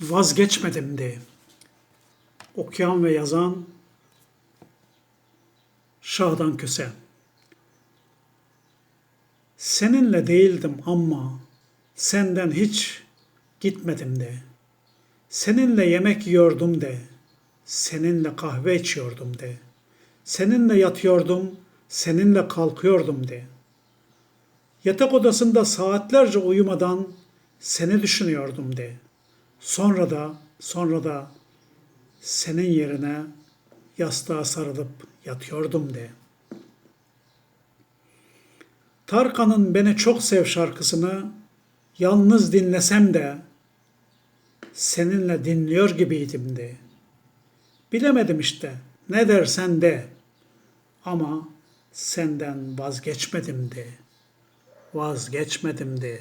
vazgeçmedim de. Okuyan ve yazan Şahdan Köse. Seninle değildim ama senden hiç gitmedim de. Seninle yemek yiyordum de. Seninle kahve içiyordum de. Seninle yatıyordum, seninle kalkıyordum de. Yatak odasında saatlerce uyumadan seni düşünüyordum de. Sonra da, sonra da senin yerine yastığa sarılıp yatıyordum de. Tarkan'ın Beni Çok Sev şarkısını yalnız dinlesem de seninle dinliyor gibiydim de. Bilemedim işte ne dersen de ama senden vazgeçmedim de. Vazgeçmedim de.